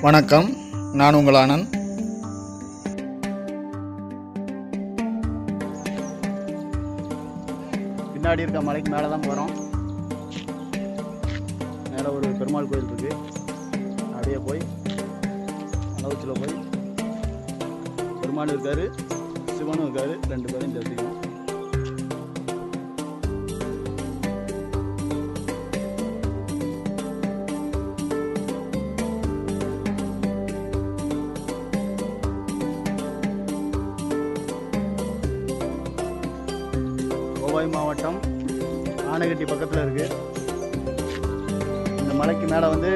வணக்கம். நான் உங்கள் ஆனந்த். பின்னாடி இருக்க மலைக்கு மேலே தான் போகிறோம். மேலே ஒரு பெருமாள் கோயில் இருக்கு. அப்படியே போய் அளவுச்சில் போய் பெருமாள் இருக்காரு சிவனும் இருக்காரு ரெண்டு பேரும் தெரிஞ்சுக்கணும் கோவை மாவட்டம் ஆனைகட்டி பக்கத்தில் இருக்குது இந்த மலைக்கு மேலே வந்து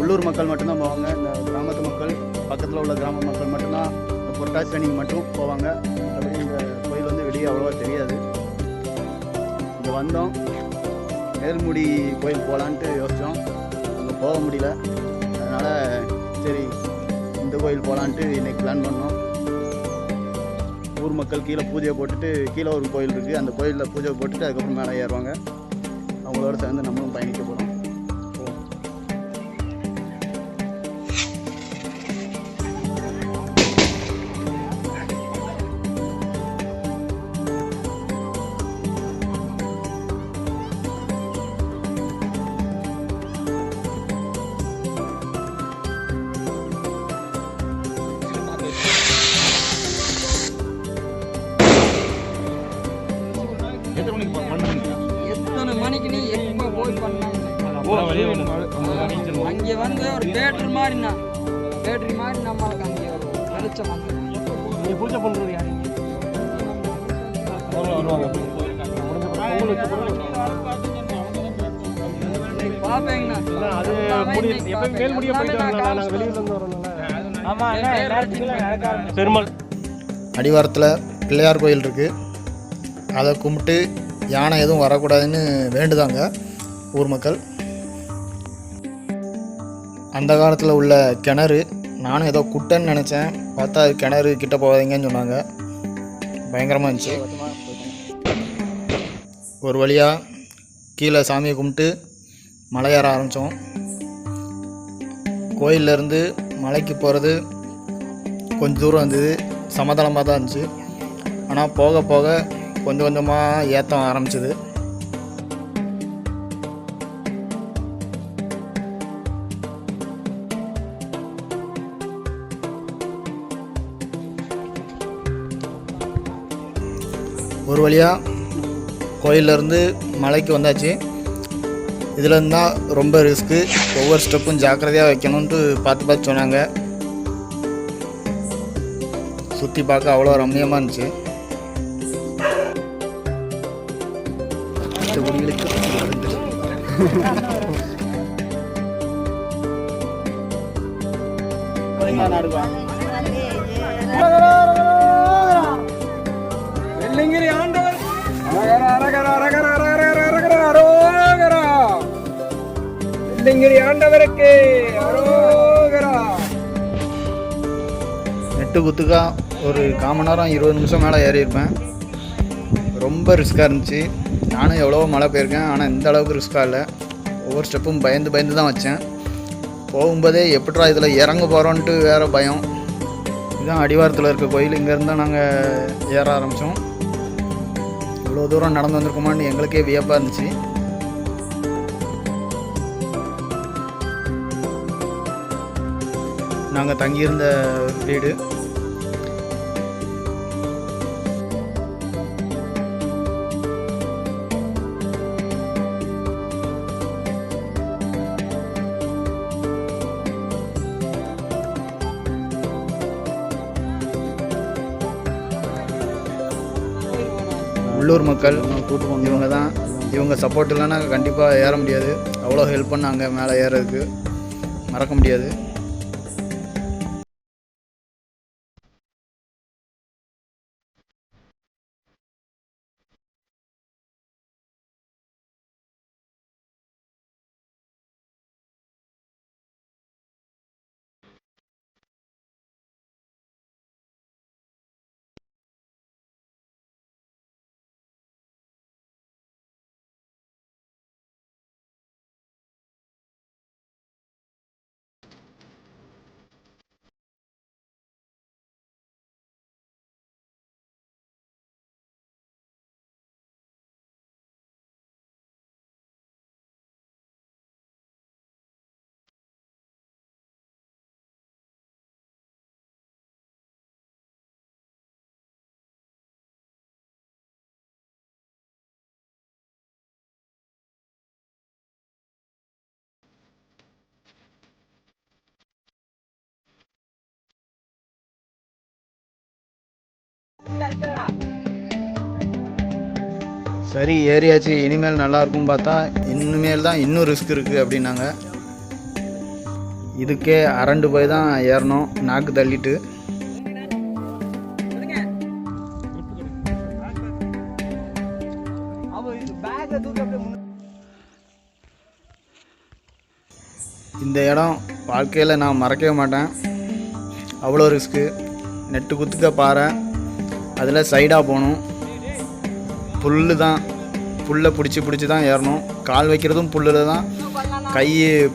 உள்ளூர் மக்கள் மட்டும்தான் போவாங்க. இந்த கிராமத்து மக்கள் பக்கத்தில் உள்ள கிராம மக்கள் மட்டும்தான் இந்த புரட்டாசி அன்னைக்கு மட்டும் போவாங்க. மற்றபடி இந்த கோயில் வந்து வெளியே அவ்வளோவா தெரியாது. இங்கே வந்தோம். நேர்முடி கோயில் போகலான்ட்டு யோசித்தோம் அங்கே போக முடியல. அதனால் சரி இந்த கோயில் போகலான்ட்டு இன்றைக்கி பிளான் பண்ணோம். ஊர் மக்கள் கீழே பூஜையை போட்டுட்டு கீழே ஒரு கோயில் இருக்குது அந்த கோயிலில் பூஜை போட்டுட்டு அதுக்கப்புறம் மேலே ஏறுவாங்க. அவங்களோட சேர்ந்து நம்மளும் பயணிக்க போகிறோம் மாதிரிண்ணா பேட்டரி மாதிரி நம்மளுக்கு அங்கே வெளிச்சம் வந்து பூஜை பண்றது யாரு? பாப்பேங்கண்ணா அது முடி எப்பயும் மேல் முடிய போயிட்டு வரலாம் நாங்க வெளியில இருந்து வரோம்ல. ஆமா பெருமாள். அடிவாரத்தில் பிள்ளையார் கோயில் இருக்குது அதை கும்பிட்டு யானை எதுவும் வரக்கூடாதுன்னு வேண்டுதாங்க ஊர் மக்கள். அந்த காலத்தில் உள்ள கிணறு நானும் ஏதோ குட்டைன்னு நினச்சேன். பார்த்தா அது கிணறு கிட்ட போகாதீங்கன்னு சொன்னாங்க. பயங்கரமாக இருந்துச்சு. ஒரு வழியாக கீழே சாமியை கும்பிட்டு மலை ஏற ஆரம்பித்தோம் கோயிலேருந்து மலைக்கு போகிறது கொஞ்சம் தூரம் இருந்தது. சமதளமாக தான் இருந்துச்சு. ஆனால் போக போக கொஞ்சம் கொஞ்சமாக ஏற்றம் ஆரம்பிச்சது. வழியாக கோயிலேருந்து மலைக்கு வந்தாச்சு. இதில் இருந்தால் ரொம்ப ரிஸ்க்கு. ஒவ்வொரு ஸ்டெப்பும் ஜாக்கிரதையாக வைக்கணும்ன்ட்டு பார்த்து பார்த்து சொன்னாங்க. சுற்றி பார்க்க அவ்வளோ ரம்மியமாக இருந்துச்சு. மற்றபடிகளுக்கு வெள்ளிங்கிரி ஆண்டவர். அரகர அரகர அரகர அரகர அரகர அரோகரா. வெள்ளிங்கிரி ஆண்டவருக்கு அரோகரா. நெட்டு குத்துக்கா ஒரு காமன் நேரம் இருபது நிமிஷம் மேலே ஏறியிருப்பேன். ரொம்ப ரிஸ்க்காக இருந்துச்சு. நானும் எவ்வளோ மழை போயிருக்கேன் ஆனால் இந்த அளவுக்கு ரிஸ்க்காக இல்லை. ஒவ்வொரு ஸ்டெப்பும் பயந்து பயந்து தான் வச்சேன். போகும்போதே எப்படா இதில் இறங்க போகிறோன்ட்டு வேறு பயம். இதுதான் அடிவாரத்தில் இருக்க கோயில். இங்கேருந்து தான் நாங்கள் ஏற ஆரம்பித்தோம். இவ்வளோ தூரம் நடந்து வந்திருக்குமான்னு எங்களுக்கே வியப்பாக இருந்துச்சு. நாங்கள் தங்கியிருந்த வீடு உள்ளூர் மக்கள் இவங்க தான் இவங்க சப்போர்ட் இல்லைன்னா கண்டிப்பாக ஏற முடியாது. அவ்வளோ ஹெல்ப் பண்ணாங்க மேலே ஏறதுக்கு. மறக்க முடியாது. சரி ஏறியாச்சு. இனிமேல் நல்லாயிருக்கும் பார்த்தா இனிமேல் தான் இன்னும் ரிஸ்க் இருக்குது அப்படின்னாங்க. இதுக்கே அரண்டு போய் தான் ஏறணும். நாக்கு தள்ளிட்டு. இந்த இடம் வாழ்க்கையில் நான் மறக்கவே மாட்டேன். அவ்வளோ ரிஸ்க்கு நெட்டு குத்துக்க பாறை அதில் சைடாக போகணும். புல்லு தான். புல்லை பிடிச்சி பிடிச்சி தான் ஏறணும். கால் வைக்கிறதும் புல்லில் தான். கை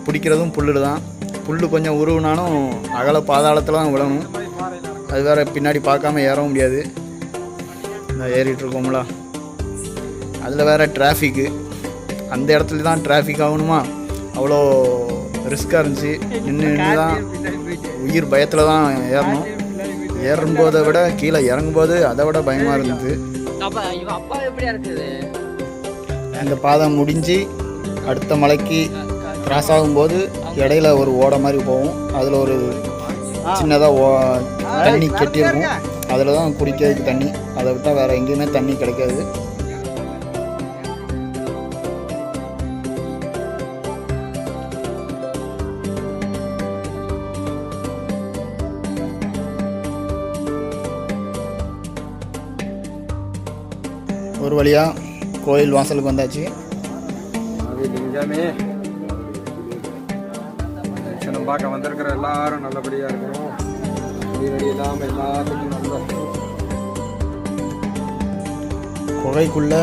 பிடிக்கிறதும் புல்லில் தான். புல் கொஞ்சம் உருவினாலும் அகல பாதாளத்தில் தான் விழணும். அது வேறு பின்னாடி பார்க்காம ஏறவும் முடியாது. நான் ஏறிட்டுருக்கோம்ல அதில் வேற டிராஃபிக்கு அந்த இடத்துல தான் டிராஃபிக் ஆகணுமா? அவ்வளோ ரிஸ்க்காக இருந்துச்சு. நின்று நின்று தான் உயிர் பயத்தில் தான் ஏறணும். ஏறும்போதை விட கீழே இறங்கும்போது அதை விட பயமாக இருந்தது. அந்த பாதை முடிஞ்சு அடுத்த மலைக்கு கிராஸ் ஆகும்போது இடையில ஒரு ஓடை மாதிரி போகும். அதில் ஒரு சின்னதாக ஓ தண்ணி கெட்டியிருக்கும் அதில் தான் குடிக்கிறதுக்கு தண்ணி. அதை விட்டால் வேறு எங்கேயுமே தண்ணி கிடைக்காது. ஒரு வழியாக கோயில் வாசலுக்கு வந்தாச்சு. தரிசனம் பார்க்க வந்திருக்கிற எல்லாரும் நல்லபடியா இருக்கணும். உயிரடி இல்லாம எல்லாத்துக்கும் நல்ல குகைக்குள்ள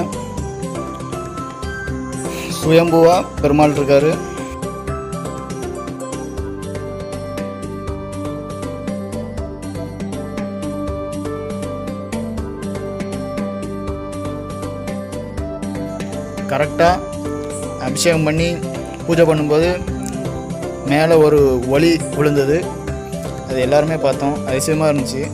சுயம்புவா பெருமாள் இருக்காரு. கரெக்டாக அபிஷேகம் பண்ணி பூஜை பண்ணும்போது மேலே ஒரு ஒளி விழுந்தது. அது எல்லாருமே பார்த்தோம். அதிசயமாக இருந்துச்சு.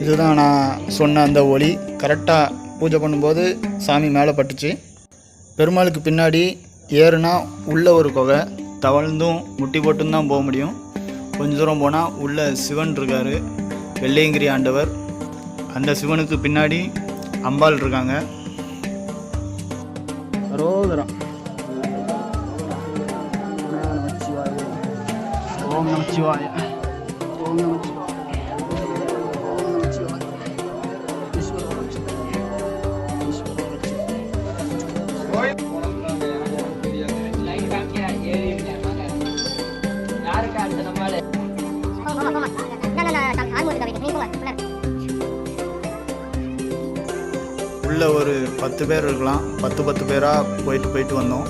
இதுதான் நான் சொன்ன அந்த ஒளி கரெக்டாக பூஜை பண்ணும்போது சாமி மேலே பட்டுச்சு. பெருமாளுக்கு பின்னாடி ஏறுனா உள்ள ஒரு குகை. தவழ்ந்தும் முட்டி போட்டும் தான் போக முடியும். கொஞ்ச தூரம் போனால் உள்ள சிவன் இருக்கார். வெள்ளையங்கிரி ஆண்டவர். அந்த சிவனுக்கு பின்னாடி அம்பாள் இருக்காங்க. ரோதரம் ஓம் நமச்சிவாய பத்து பேர் இருக்கலாம். பத்து பத்து பேராக போயிட்டு போயிட்டு வந்தோம்.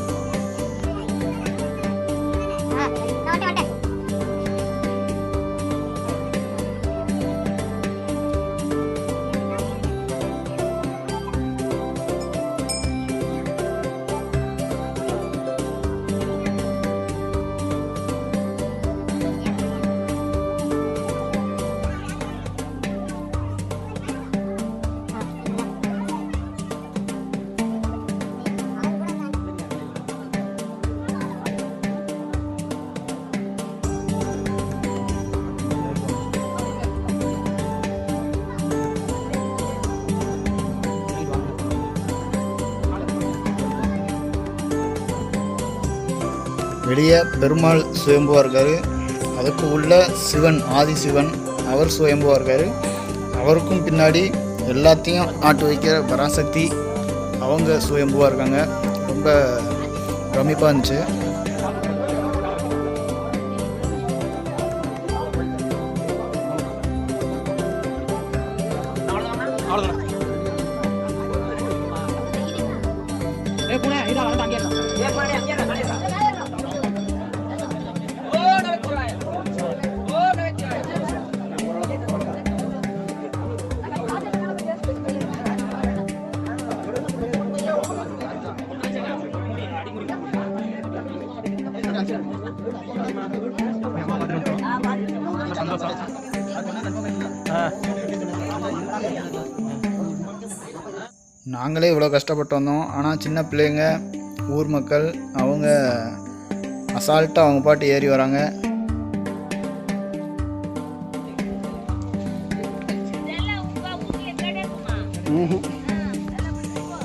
வெளியே பெருமாள் சுயம்புவாக இருக்கார் அதுக்கு உள்ள சிவன் ஆதி சிவன் அவர் சுயம்புவாக இருக்கார் அவருக்கும் பின்னாடி எல்லாத்தையும் ஆட்டு வைக்கிற பராசக்தி அவங்க சுயம்புவாக இருக்காங்க. ரொம்ப பிரமிப்பாக இருந்துச்சு. ஓ நாங்களே இவ்வளோ கஷ்டப்பட்டு வந்தோம். ஆனால் சின்ன பிள்ளைங்க ஊர் மக்கள் அவங்க அசால்ட்டாக அவங்க பாட்டு ஏறி வராங்க.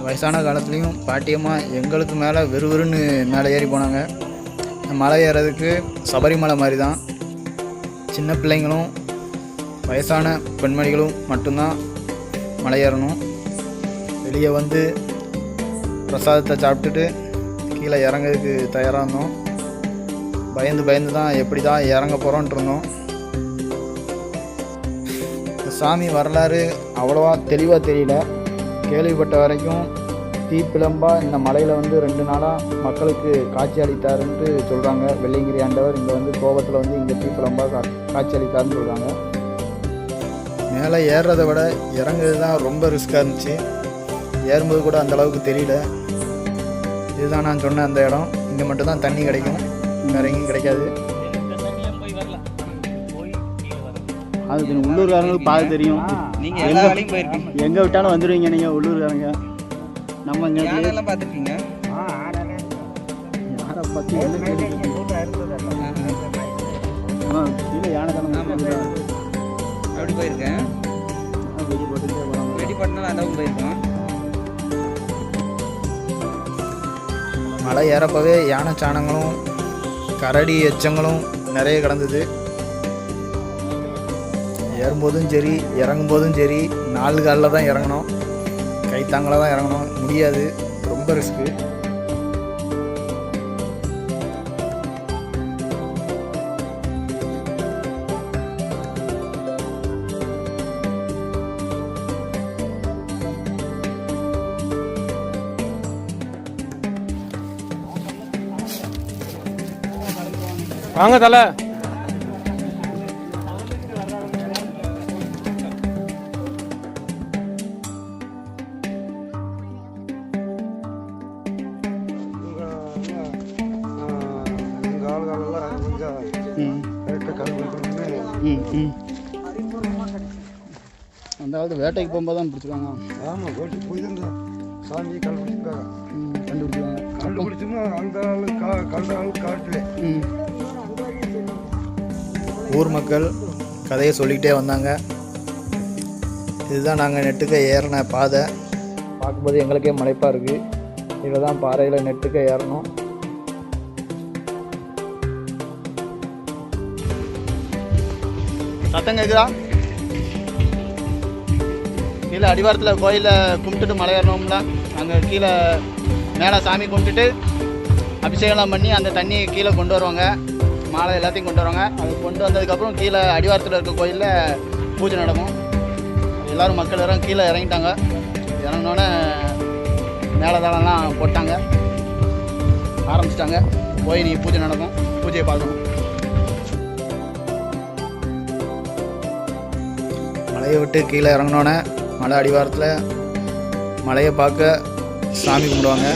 வயசான காலத்துலேயும் பாட்டியம்மா எங்களுக்கு மேலே வெறுவெறுன்னு மேலே ஏறி போனாங்க. இந்த மலை ஏறதுக்கு சபரிமலை மாதிரி தான் சின்ன பிள்ளைங்களும் வயசான பெண்மணிகளும் மட்டும்தான் மலை ஏறணும். வெளியே வந்து பிரசாதத்தை சாப்பிட்டுட்டு கீழே இறங்கிறதுக்கு தயாராக இருந்தோம். பயந்து பயந்து தான் எப்படி தான் இறங்க போகிறோன்ட்டு இருந்தோம். சாமி வரலாறு அவ்வளோவா தெளிவாக தெரியல. கேள்விப்பட்ட வரைக்கும் தீப்பிளம்பாக இந்த மலையில் வந்து ரெண்டு நாளாக மக்களுக்கு காட்சி அளித்தாருன்ட்டு சொல்கிறாங்க வெள்ளிங்கிரி ஆண்டவர் இங்கே வந்து கோபத்தில் வந்து இங்கே தீப்பிளம்பாக கா காட்சி அளித்தாருன்னு சொல்கிறாங்க மேலே ஏறுறதை விட இறங்குறது தான் ரொம்ப ரிஸ்க்காக இருந்துச்சு. ஏறும்போது கூட அந்த அளவுக்கு தெரியல. இதுதான் நான் சொன்ன அந்த இடம். இங்கே மட்டும்தான் தண்ணி கிடைக்கும். வேற எங்கேயும் கிடைக்காது. அது உள்ளூர்காரங்களுக்கு பாது தெரியும். நீங்க எங்க- எல்லா வேலையும் போயிருக்கீங்க. எங்க விட்டாலும் வந்துடுவீங்க நீங்க உள்ளூர்காரங்க. நம்ம இங்க யாரெல்லாம் பார்த்துருக்கீங்க? யாரை? ஆ, கீழே யானை தானே. அப்படி போயிருக்கேன் வெடி போயிருக்கோம். மலை ஏறப்பவே யானை சாணங்களும் கரடி எச்சங்களும் நிறைய கிடந்தது. ஏறும்போதும் சரி இறங்கும்போதும் சரி நாலு காலில் தான் இறங்கணும். கைத்தாங்கள தான் இறங்கணும். முடியாது. ரொம்ப ரிஸ்க்கு ம், ம். அந்த காலத்து வேட்டைக்கு போகும்போது தான் பிடிச்சிருக்காங்க. ஆமாம் கோட்டி போய் தான் சாமி கல் பிடிச்சிருக்காங்க ம், கண்டுபிடிச்சாங்க கண்டுபிடிச்சோம்னா அந்த ஆள் கா கண்ட ஆள் காட்டல. ம். ஊர் மக்கள் கதையை சொல்லிக்கிட்டே வந்தாங்க. இதுதான் நாங்கள் நெட்டுக்க ஏறின பாதை. பார்க்கும்போது எங்களுக்கே மலைப்பாக இருக்குது இதில் தான் பாறையில் நெட்டுக்க ஏறணும். சத்தம் கேட்குதா கீழே அடிவாரத்தில் கோயிலில் கும்பிட்டுட்டு மலை ஏறணும்ல. அங்கே கீழே மேலே சாமி கும்பிட்டுட்டு அபிஷேகம்லாம் பண்ணி அந்த தண்ணியை கீழே கொண்டு வருவாங்க. மாலை எல்லாத்தையும் கொண்டு வருவாங்க அது கொண்டு வந்ததுக்கப்புறம் கீழே அடிவாரத்தில் இருக்க கோயிலில் பூஜை நடக்கும். எல்லோரும் மக்கள் எல்லாம் கீழே இறங்கிட்டாங்க. இறங்கினோடனே மேலதாளம்லாம் போட்டாங்க. ஆரம்பிச்சிட்டாங்க. போய் நீ பூஜை நடக்கும். பூஜையை பார்க்கணும். மலையை விட்டு கீழே இறங்கினோன்னே மலை அடிவாரத்தில் மலையை பார்க்க சாமி கும்பிடுவாங்க.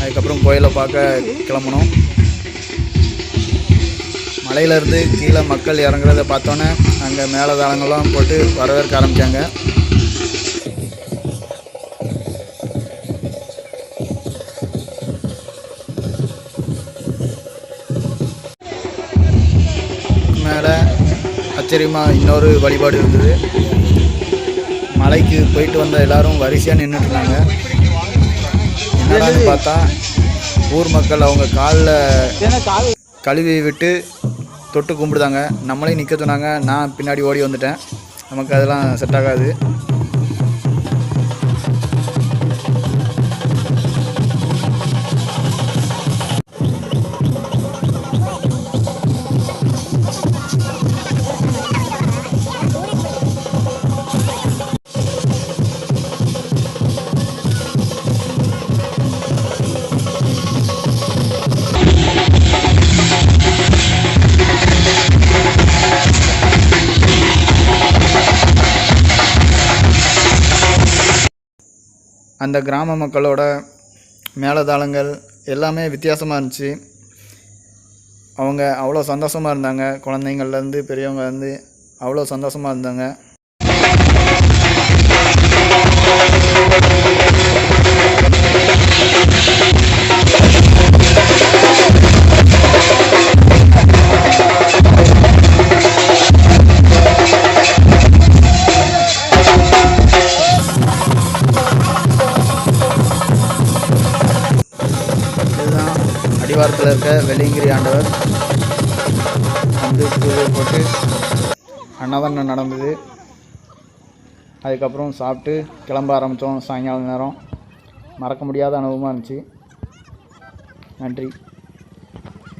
அதுக்கப்புறம் கோயிலை பார்க்க கிளம்பணும். மலையிலேருந்து கீழே மக்கள் இறங்குறத பார்த்தோன்னே அங்கே மேலதாளங்கள்லாம் போட்டு வரவேற்க ஆரம்பித்தாங்க மேலே ஆச்சரியமாக இன்னொரு வழிபாடு இருந்தது. மலைக்கு போயிட்டு வந்த எல்லாரும் வரிசையாக நின்றுட்டு இருந்தாங்க. என்னடான்னு பார்த்தா ஊர் மக்கள் அவங்க காலில் கழுவி விட்டு தொட்டு கும்பிடுதாங்க. நம்மளையும் நிற்க சொன்னாங்க. நான் பின்னாடி ஓடி வந்துட்டேன். நமக்கு அதெல்லாம் செட் ஆகாது. அந்த கிராம மக்களோட மேலதாளங்கள் எல்லாமே வித்தியாசமாக இருந்துச்சு. அவங்க அவ்வளோ சந்தோஷமாக இருந்தாங்க. குழந்தைங்கள்லேருந்து பெரியவங்க வந்து அவ்வளோ சந்தோஷமாக இருந்தாங்க. ஆண்டவர். வந்து பூஜை போட்டு அன்னதானம் நடந்தது. அதுக்கப்புறம் சாப்பிட்டு கிளம்ப ஆரம்பித்தோம் சாயங்காலம் நேரம். மறக்க முடியாத அனுபவமாக இருந்துச்சு. நன்றி.